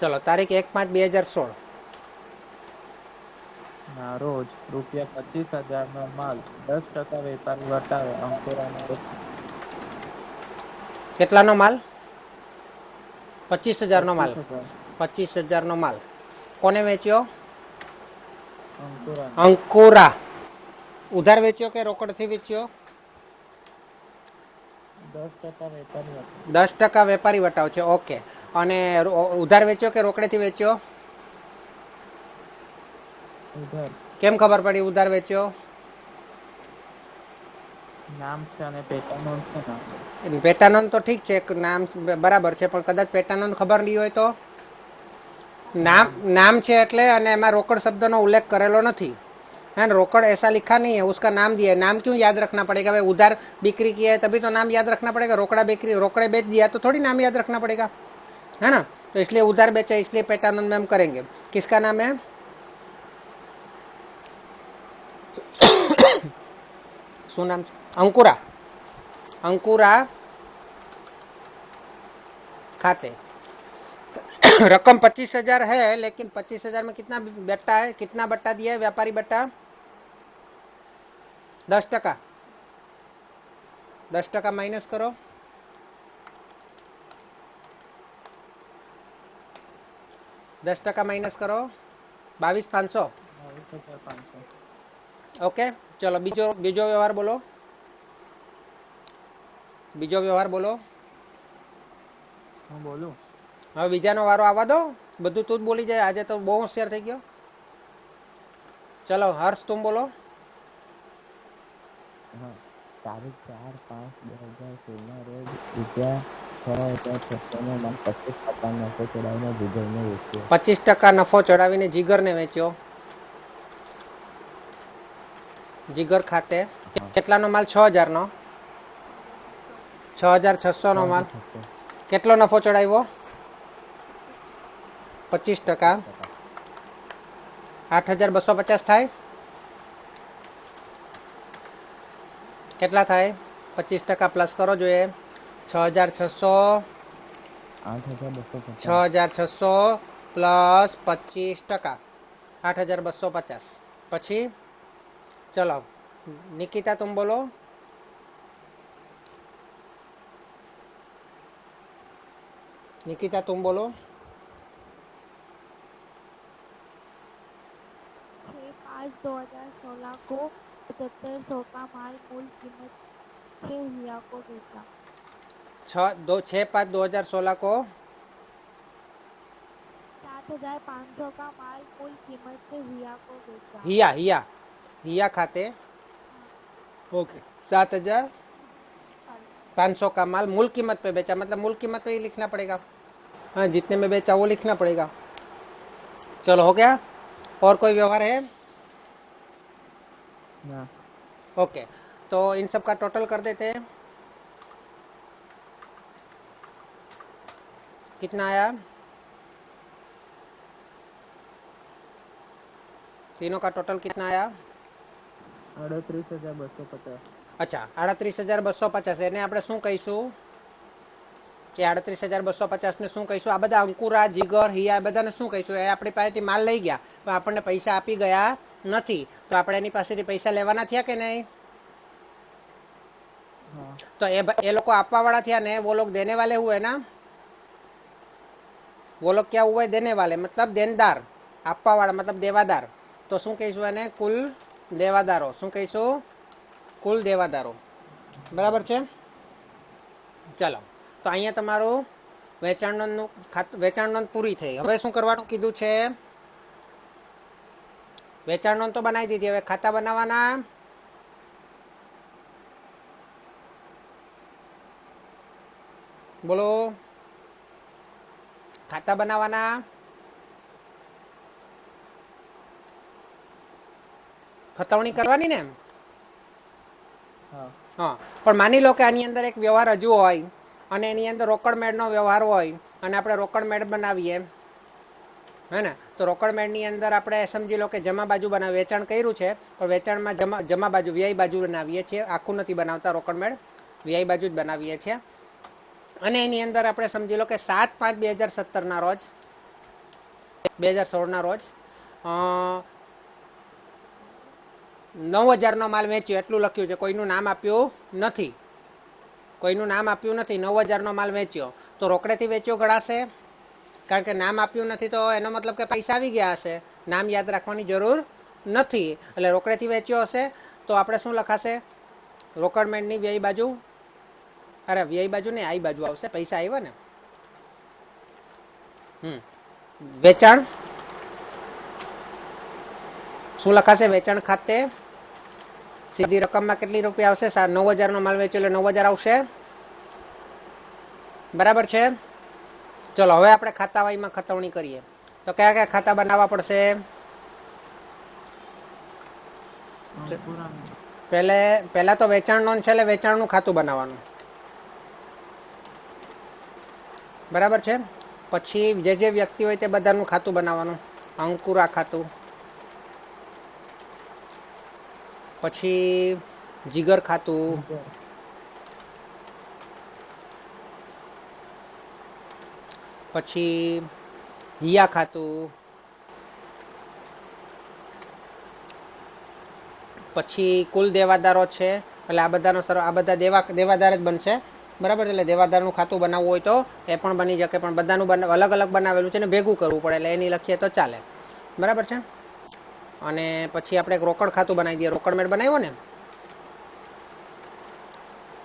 ચલો તારીખ એક પાંચ બે હજાર સોળ. ના રોજ રૂપિયા પચીસ હજાર નો માલ દસ ટકા વેપારી વટાવે અંકુરાના કેટલાનો માલ? પચીસ હજારનો માલ. 25,000 પચીસ હજારનો માલ. કોને વેચ્યો? અંકુરા. ઉધાર વેચ્યો કે રોકડથી વેચ્યો? ટકા વેપારી વટાવે. દસ ટકા વેપારી વટાવ છે ઓકે. અને રો- ઉધાર વેચ્યો કે રોકડેથી વેચ્યો ઉધાર કેમ ખબર પડી ઉધાર વેચ્યો નામ છે અને પેટા નોંધ છે ના પેટાનંદ તો ઠીક છે એક નામ બરાબર છે પણ કદાચ પેટાનંદ ખબર નહીં હોય તો નામ નામ છે એટલે અને એમાં રોકડ શબ્દનો ઉલ્લેખ કરેલો નથી है ना रोकड़ ऐसा लिखा नहीं है उसका नाम दिया है नाम क्यों याद रखना पड़ेगा भाई उधार बिक्री किया है तभी तो नाम याद रखना पड़ेगा रोकड़ा बिक्री रोकड़े बेच दिया तो थोड़ी नाम याद रखना पड़ेगा है ना तो इसलिए उधार बेचा इसलिए पेटानंद में हम करेंगे किसका नाम है શું નામ છે અંકુરા अंकुरा खाते रकम पच्चीस हजार है लेकिन पच्चीस हजार में कितना बट्टा है कितना बट्टा दिया है व्यापारी बट्टा दस टका दस टका माइनस करो દસ ટકા માઇનસ કરો. બાવીસ પાંચસો. ઓકે ચલો બીજો બીજો વ્યવહાર બોલો. બીજો વ્યવહાર બોલો. હું હવે બીજાનો વારો આવવા દો. બધું તું જ બોલી જાય. આજે તો બહુ હોશિયાર થઈ ગયો. ચલો હર્ષ તું બોલો. તારીખ ચાર પાંચ બે હજાર સોળના રોજ રૂપિયા પચીસ ટકા નફો ચડાવીને જીગરને વેચ્યો. જીગર ખાતે? કેટલાનો માલ? છ હજારનો? છ હજાર છસોનો માલ. કેટલો નફો ચડાવ્યો? પચીસ ટકા. આઠ હજાર બસો પચાસ થાય? કેટલા થાય? પચીસ ટકા પ્લસ કરો જોઈએ. છ હજાર છસો આઠ હજાર બસો છ હજાર છસો પ્લસ પચીસ ટકા આઠ હજાર બસો પચાસ પછી ચલો નિકિતા તુમ બોલો નિકિતા તુમ બોલો छः पाँच दो हजार सोलह को पचहत्तर सौ का माल मूल कीमत छः हिया को बेचा छ दो छः पाँच दो हज़ार सोलह को। सात हज़ार पाँच सौ का माल मूल कीमत से हिया को बेचा। हिया हिया हिया खाते। ओके सात हज़ार पाँच सौ का माल मूल कीमत पे बेचा मतलब मूल कीमत पे ही लिखना पड़ेगा। हाँ जितने में बेचा वो लिखना पड़ेगा। चलो हो गया? और कोई व्यवहार है? ओके तो इन सब का टोटल कर देते हैं। कितना आया तीनों का टोटल कितना आया અડત્રીસ હજાર બસો પચાસ અચ્છા આડત્રીસ હજાર બસો પચાસ એને આપણે શું કહીશું કે આડત્રીસ હજાર બસો પચાસને શું કહીશું આ બધા અંકુરા જીગર હિયા આ બધાને શું કહીશું એ આપણી પાસેથી માલ લઈ ગયા પણ આપણને પૈસા આપી ગયા નથી તો આપણે એની પાસેથી પૈસા લેવાના થયા કે નહીં હા तो ये ये लोग को आपवा वाला थिया ने वो लोग देने वाले हुए ना वो लोग क्या हुए देने वाले मतलब देनदार આપવા વાળા મતલબ દેવાદાર તો શું કહીશું એને કુલ દેવાદારો શું કહીશું કુલ દેવાદારો બરાબર છે ચાલો તો અહીંયા તમારું વેચાણ નોંધનું ખાતું વેચાણ નોંધ પૂરી થઈ હવે શું કરવાનું કીધું છે વેચાણ નોંધ તો બનાવી દીધી હવે ખાતા બનાવવાના બોલો ખાતા બનાવવાના? ખતવણી કરવાની ને હા. હા. પણ માની લો કે આની અંદર એક વ્યવહાર હજુ હોય અને એની અંદર રોકડ મેળનો વ્યવહાર હોય અને આપણે રોકડ મેળ બનાવીએ હે ને? તો રોકડ મેળની અંદર આપણે સમજી લો કે જમા બાજુ બનાવી વેચાણ કર્યું છે પણ વેચાણમાં જમા જમા બાજુ વ્યય બાજુ બનાવીએ છીએ. આખું નથી બનાવતા રોકડ મેળ વ્યય બાજુ જ બનાવીએ છીએ. અને એની અંદર આપણે સમજી લો કે સાત પાંચ બે હજાર સત્તરના રોજ, બે હજાર સોળના રોજ નવ હજારનો માલ વેચ્યો, એટલું લખ્યું છે. કોઈનું નામ આપ્યું નથી. કોઈનું નામ આપ્યું નથી, નવ હજારનો માલ વેચ્યો. તો રોકડેથી વેચ્યો ગણાશે? કારણ કે નામ આપ્યું નથી, તો એનો મતલબ કે પૈસા આવી ગયા હશે. નામ યાદ રાખવાની જરૂર નથી. એટલે રોકડેથી વેચ્યો હશે, તો આપણે શું લખાશે? રોકડમેન્ટની વ્યય બાજુ અરે વ્યય બાજુ ને આઈ બાજુ આવશે પૈસા આવ્યા ને. હમ. વેચાણ? શું લખાશે? વેચાણ ખાતે? સીધી રકમમાં કેટલી રૂપિયા આવશે? નવ હજારનો માલ વેચ્યો એટલે નવ હજાર આવશે? બરાબર છે? ચલો હવે આપણે ખાતાવાહીમાં ખતવણી કરીએ. તો કયા કયા ખાતા બનાવવા પડશે? પહેલે પહેલા તો વેચાણ નોંધ છે એટલે વેચાણનું ખાતું બનાવવાનું. બરાબર છે? પછી જે જે વ્યક્તિ હોય તે બધાનું ખાતું બનાવવાનું. અંકુરા ખાતું. પછી જીગર ખાતું. પછી હિયા ખાતું. પછી કુલ દેવાદારો છે. એટલે આ બધાનો સર આ બધા દેવા દેવાદાર જ બનશે. બરાબર એટલે દેવાદારનું ખાતું બનાવવું હોય તો એ પણ બની શકે, પણ બધાનું અલગ અલગ બનાવેલું છે ને ભેગું કરવું પડે, એટલે એની લખીએ તો ચાલે. બરાબર છે? અને પછી આપણે એક રોકડ ખાતું બનાવી દઈએ. રોકડ મેળ બનાવ્યો ને?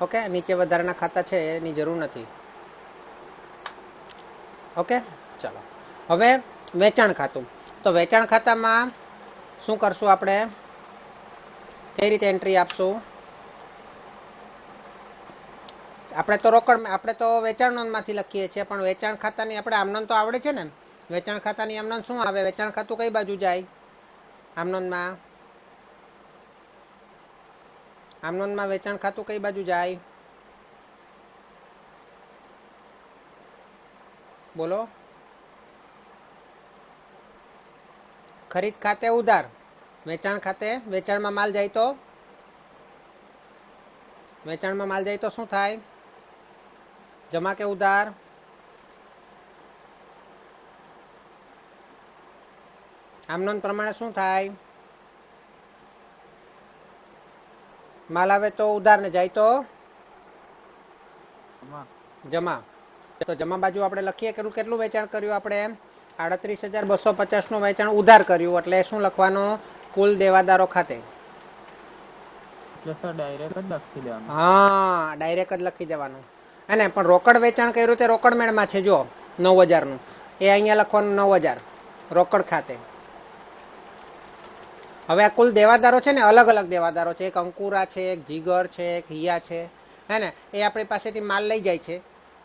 ઓકે? નીચે વધારાના ખાતા છે, એની જરૂર નથી. ઓકે? ચાલો. હવે વેચાણ ખાતું. તો વેચાણ ખાતામાં શું કરશું આપણે? કઈ રીતે એન્ટ્રી આપશું? આપણે તો રોકડ આપણે તો વેચાણ નોંધમાંથી લખીએ છીએ, પણ વેચાણ ખાતાની આપણે આમનંદ તો આવડે છે ને. વેચાણ ખાતાની આમનોંધ શું આવે? વેચાણ ખાતું કઈ બાજુ જાય? આમનોંધમાં આમનોંધમાં વેચાણ ખાતું કઈ બાજુ જાય? બોલો. ખરીદ ખાતે ઉધાર. વેચાણ ખાતે વેચાણમાં માલ જાય તો? વેચાણમાં માલ જાય તો શું થાય? જમા કે ઉધાર? આમનોંધ પ્રમાણે શું થાય? માલ આવે તો ઉધાર ને જાય તો? જમા. તો જમા બાજુ આપણે લખીએ કે કેટલું વેચાણ કર્યું આપણે? આડત્રીસ હજાર બસો પચાસનું વેચાણ ઉધાર કર્યું. એટલે શું લખવાનું? કુલ દેવાદારો ખાતે. હા ડાયરેક્ટ જ લખી દેવાનું. અને પણ રોકડ વેચાણ કર્યું તે રોકડ મેળમાં છે જો નવ હજારનું. એ અહીંયા લખવાનું નવ હજાર, રોકડ ખાતે. હવે આ કુલ દેવાદારો છે ને, અલગ અલગ દેવાદારો છે. એક અંકુરા છે, એક જીગર છે, એક હિયા છે. હે ને, એ આપણી પાસેથી માલ લઈ જાય છે.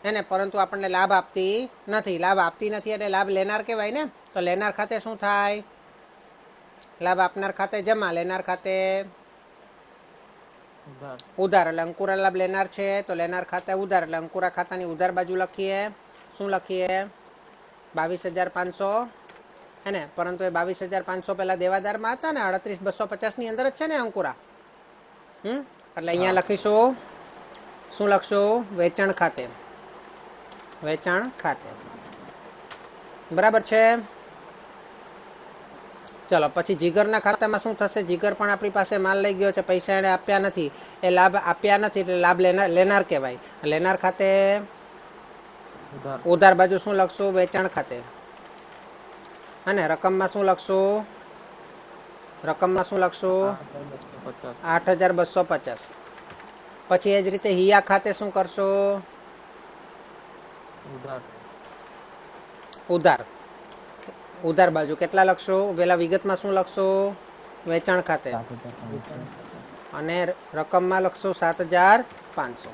હે ને, પરંતુ આપણને લાભ આપતી નથી. લાભ આપતી નથી એટલે લાભ લેનાર કહેવાય ને? તો લેનાર ખાતે શું થાય? લાભ આપનાર ખાતે જમા, લેનાર ખાતે ઉધાર. એટલે અંકુરા લાભ લેનાર છે તો લેનાર ખાતે ઉધાર. એટલે અંકુરા ખાતાની ઉધાર બાજુ લખીએ. શું લખીએ? બાવીસ હજાર પાંચસો. હે ને પરંતુ એ બાવીસ હજાર પાંચસો પહેલાં દેવાદારમાં હતા ને અડત્રીસ બસો પચાસની અંદર જ છે ને અંકુરા? હમ? એટલે અહીંયા લખીશું. શું લખશું? વેચાણ ખાતે. વેચાણ ખાતે. બરાબર છે? ચલો પછી જીગરના ખાતામાં શું થશે? જીગર પણ આપણી પાસે માલ લઈ ગયો છે પૈસા એણે આપ્યા નથી. એ લાભ આપ્યા નથી એટલે લાભ લેનાર લેનાર કહેવાય. લેનાર ખાતે ઉધાર. બાજુ શું લખશું? વેચાણ ખાતે. અને રકમમાં શું લખશું? રકમમાં શું લખશું? આઠ હજાર બસો પચાસ. પછી એ જ રીતે હિયા ખાતે શું કરશો? ઉધાર. ઉધાર. ઉધાર બાજુ. કેટલા લખશું? પેલા વિગતમાં શું લખશું? વેચાણ ખાતે. અને રકમમાં લખશો સાત હજાર પાંચસો.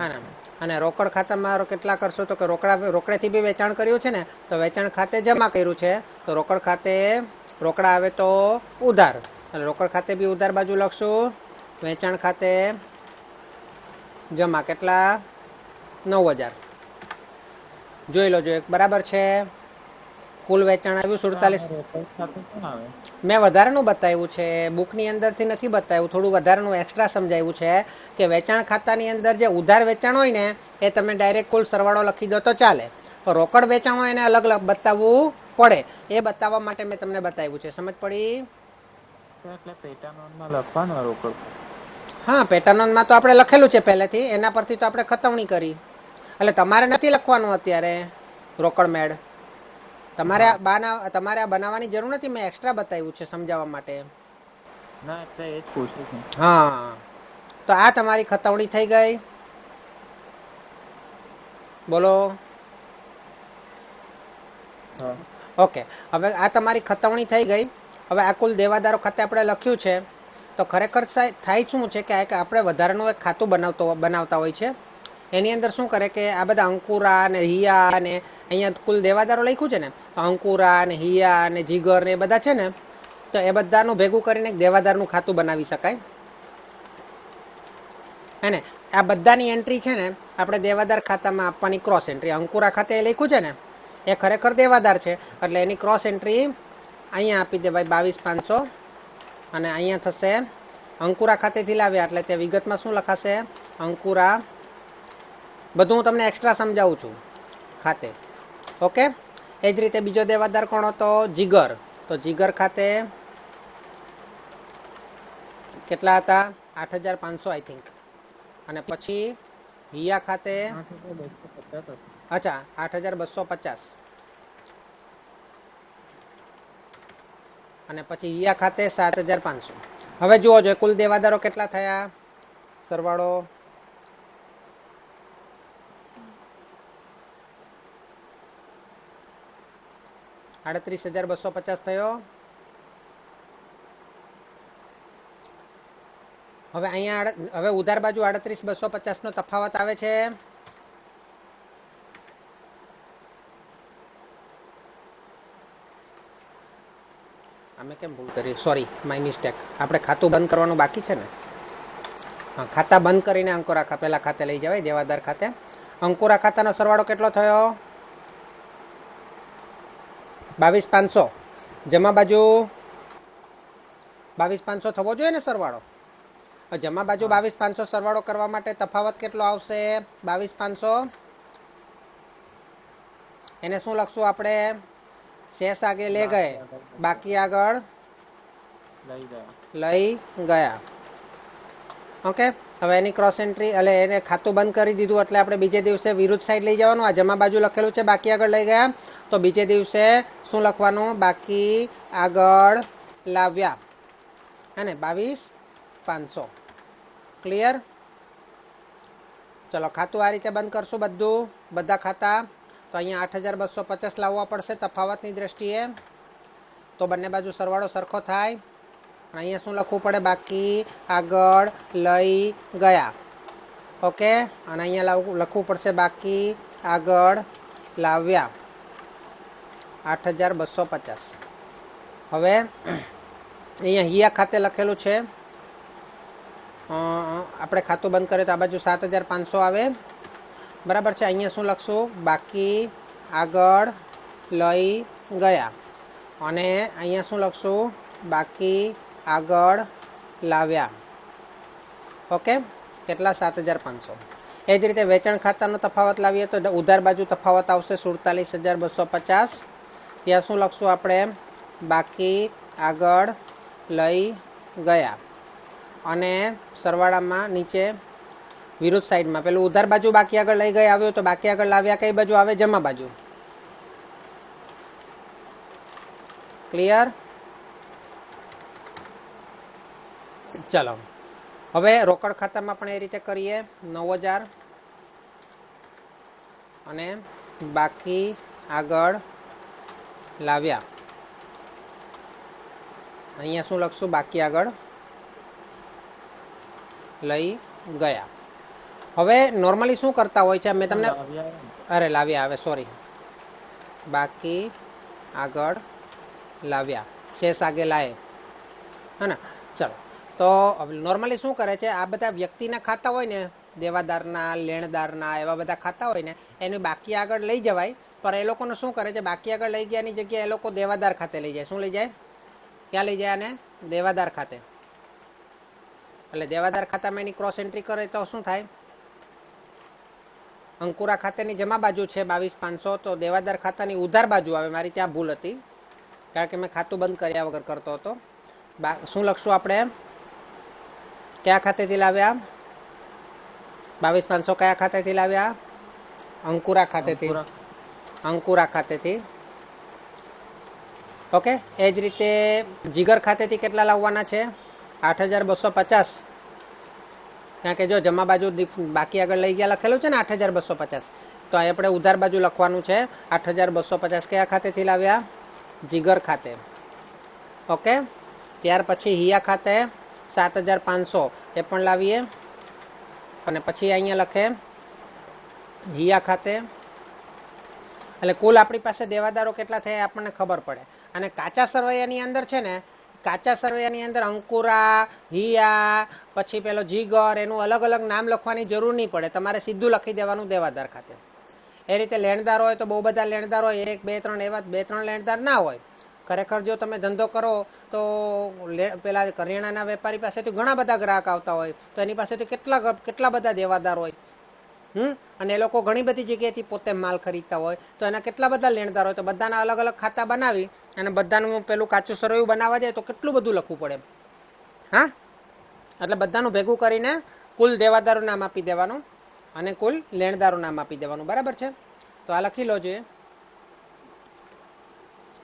અને અને રોકડ ખાતામાં કેટલા કરશો? તો કે રોકડા રોકડેથી બી વેચાણ કર્યું છે ને તો વેચાણ ખાતે જમા કર્યું છે. તો રોકડ ખાતે રોકડા આવે તો ઉધાર. એટલે રોકડ ખાતે બી ઉધાર બાજુ લખશું. વેચાણ ખાતે જમા કેટલા? નવ હજાર. જોઈ લો જો એક. બરાબર છે? કુલ વેચાણ આવ્યું સુડતાલીસ. મેં વધારાનું બતાવ્યું છે બુકની અંદરથી નથી બતાવ્યું થોડું વધારાનું એક્સ્ટ્રા સમજાવ્યું છે કે વેચાણ ખાતાની અંદર જે ઉધાર વેચાણ હોય ને એ તમે ડાયરેક્ટ કુલ સરવાળો લખી દો તો ચાલે. પણ રોકડ વેચાણ હોય એને અલગ અલગ બતાવવું પડે. એ બતાવવા માટે મેં તમને બતાવ્યું છે. સમજ પડી? એટલે પેટા નોંધમાં લખવાનું રોકડ. હા પેટાનોનમાં તો આપણે લખેલું છે પહેલેથી. એના પરથી તો આપણે ખતવણી કરી. એટલે તમારે નથી લખવાનું અત્યારે રોકડ મેળ. તમારે આ બાના તમારે આ બનાવવાની જરૂર નથી? મેં એક્સ્ટ્રા બતાવ્યું છે સમજાવવા માટે. ના એટલે એ જ પૂછું છું હા. તો આ તમારી ખતવણી થઈ ગઈ. બોલો. ઓકે. હવે આ તમારી ખતવણી થઈ ગઈ. હવે આ કુલ દેવાદારો ખાતે આપણે લખ્યું છે. તો ખરેખર થાય શું છે કે આપણે વધારાનું એક ખાતું બનાવતો બનાવતા હોય છે. એની અંદર શું કરે કે આ બધા અંકુરા ને હિયા ને અહીંયા કુલ દેવાદારો લખ્યું છે ને, અંકુરા ને હિયા ને જીગર ને એ બધા છે ને, તો એ બધાનું ભેગું કરીને એક દેવાદારનું ખાતું બનાવી શકાય. હે ને? આ બધાની એન્ટ્રી છે ને, આપણે દેવાદાર ખાતામાં આપવાની ક્રોસ એન્ટ્રી અંકુરા ખાતે એ લખ્યું છે ને, એ ખરેખર દેવાદાર છે. એટલે એની ક્રોસ એન્ટ્રી અહીંયા આપી દેવાય બાવીસ પાંચસો અને અહીંયા થશે અંકુરા ખાતેથી લાવ્યા. એટલે તે વિગતમાં શું લખાશે? અંકુરા, બધું હું તમને એક્સ્ટ્રા સમજાવું છું. ખાતે. ઓકે? એ જ રીતે બીજો દેવાદાર કોણ હતો? જીગર. તો જીગર ખાતે કેટલા હતા? આઠ હજાર પાંચસો આઈ થિંક અને પછી હિયા ખાતે. અચ્છા, આઠ હજાર બસો પચાસ. અને પછી હિયા ખાતે સાત હજાર પાંચસો. હવે જુઓ જો કુલ દેવાદારો કેટલા થયા? સરવાળો આડત્રીસ હજાર બસો પચાસ થયો. હવે અહીંયા હવે ઉધાર બાજુ આડત્રીસ બસો પચાસનો તફાવત આવે છે. અમે કેમ ભૂલ કરી સોરી માય મિસ્ટેક આપણે ખાતું બંધ કરવાનું બાકી છે ને? હા, ખાતા બંધ કરીને અંકોરા પહેલાં ખાતે લઈ જવાય, દેવાદાર ખાતે. અંકોરા ખાતાનો સરવાળો કેટલો થયો? બાવીસ પાંચસો. જમા બાજુ બાવીસ પાંચસો થવો જોઈએ ને સરવાળો? જમા બાજુ બાવીસ પાંચસો સરવાળો કરવા માટે તફાવત કેટલો આવશે? બાવીસ પાંચસો. એને શું લખશું આપણે? શેષ આગે લે ગયે. બાકી આગળ લઈ ગયા. ઓકે? હવે એની ક્રોસ એન્ટ્રી એટલે એને ખાતું બંધ કરી દીધું, એટલે આપણે બીજે દિવસે વિરુદ્ધ સાઈડ લઈ જવાનું. આ જમા બાજુ લખેલું છે, બાકી આગળ લઈ ગયા. તો બીજે દિવસે શું લખવાનું? બાકી આગળ લાવ્યા. હે ને? બાવીસ પાંચસો. ક્લિયર ચલો, ખાતું આ રીતે બંધ કરશું બધું, બધા ખાતા. તો અહીંયા આઠ હજાર બસો પચાસ લાવવા પડશે તફાવતની દ્રષ્ટિએ. તો બંને બાજુ સરવાળો સરખો થાય. અને અહીંયા શું લખવું પડે? બાકી આગળ લઈ ગયા. ઓકે? અને અહીંયા લાવવું લખવું પડશે બાકી આગળ લાવ્યા. આઠ હજાર બસો પચાસ. હવે અહીંયા હિયા ખાતે લખેલું છે આપણે ખાતું બંધ કરીએ તો આ બાજુ સાત હજાર પાંચસો આવે. બરાબર છે? અહીંયા શું લખશું? બાકી આગળ લઈ ગયા. અને અહીંયા શું લખશું? બાકી આગળ લાવ્યા. ઓકે? કેટલા? સાત હજાર પાંચસો. એ જ રીતે વેચાણ ખાતાનો તફાવત લાવીએ તો ઉધાર બાજુ તફાવત આવશે સુડતાલીસ હજાર બસો પચાસ. ત્યાં શું લખશું આપણે? બાકી આગળ લઈ ગયા. અને સરવાળામાં નીચે વિરુદ્ધ સાઈડમાં. પેલું ઉધાર બાજુ બાકી આગળ લઈ ગયા આવ્યો તો બાકી આગળ લાવ્યા કઈ બાજુ? આવે જમા બાજુ. ક્લિયર ચલો. હવે રોકડ ખાતામાં પણ એ રીતે કરીએ. નવ હજાર. અને બાકી આગળ લાવ્યા. અહીંયા શું લખશું? બાકી આગળ લઈ ગયા. હવે નોર્મલી શું કરતા હોય છે? મેં તમને અરે લાવ્યા હવે સોરી બાકી આગળ લાવ્યા. શેષ આગે લાવે હે ને? ચલો. તો નોર્મલી શું કરે છે? આ બધા વ્યક્તિના ખાતા હોય ને, દેવાદારના, લેણદારના, એવા બધા ખાતા હોય ને, એનું બાકી આગળ લઈ જવાય. પણ એ લોકોને શું કરે છે? બાકી આગળ લઈ ગયાની જગ્યાએ એ લોકો દેવાદાર ખાતે લઈ જાય. શું લઈ જાય? ક્યાં લઈ જાય અને દેવાદાર ખાતે. એટલે દેવાદાર ખાતામાં એની ક્રોસ એન્ટ્રી કરે તો શું થાય? અંકુરા ખાતેની જમા બાજુ છે બાવીસ પાંચસો, તો દેવાદાર ખાતાની ઉધાર બાજુ આવે. મારી ત્યાં ભૂલ હતી. કારણ કે મેં ખાતું બંધ કર્યા વગર કરતો હતો. બા, શું લખશું આપણે? કયા ખાતેથી લાવ્યા? બાવીસ પાંચસો કયા ખાતેથી લાવ્યા? અંકુરા ખાતેથી. અંકુરા. ખાતેથી. ઓકે એ જ રીતે જીગર ખાતેથી કેટલા લાવવાના છે? આઠ હજાર બસો પચાસ. કારણ કે જો જમા બાજુ બાકી આગળ લઈ ગયા લખેલું છે ને આઠ હજાર બસો પચાસ. તો આપણે ઉધાર બાજુ લખવાનું છે. આઠ હજાર બસો પચાસ કયા ખાતેથી લાવ્યા? જીગર ખાતે. ઓકે ત્યાર પછી હિયા ખાતે સાત હજાર પાંચસો. એ પણ લાવીએ. અને પછી અહીંયા લખે હિયા ખાતે. એટલે કુલ આપણી પાસે દેવાદારો કેટલા થયા આપણને ખબર પડે. અને કાચા સરવૈયાની અંદર છે ને, કાચા સરવૈયાની અંદર અંકુરા હિયા પછી પેલો જીગર, એનું અલગ અલગ નામ લખવાની જરૂર નહીં પડે. તમારે સીધું લખી દેવાનું દેવાદાર ખાતે. એ રીતે લેણદાર હોય તો બહુ બધા લેણદાર હોય. એક, બે, ત્રણ એવા બે, ત્રણ લેણદાર ના હોય. ખરેખર જો તમે ધંધો કરો તો પેલા કરિયાણાના વેપારી પાસેથી ઘણા બધા ગ્રાહક આવતા હોય. તો એની પાસેથી કેટલા કેટલા બધા દેવાદાર હોય? હમ? અને એ લોકો ઘણી બધી જગ્યાએથી પોતે માલ ખરીદતા હોય. તો એના કેટલા બધા લેણદાર હોય? તો બધાના અલગ અલગ ખાતા બનાવી અને બધાનું પેલું કાચું સરવૈયું બનાવવા જાય તો કેટલું બધું લખવું પડે? હા? એટલે બધાનું ભેગું કરીને કુલ દેવાદારું નામ આપી દેવાનું અને કુલ લેણદારું નામ આપી દેવાનું. બરાબર છે? તો આ લખી લો જોઈએ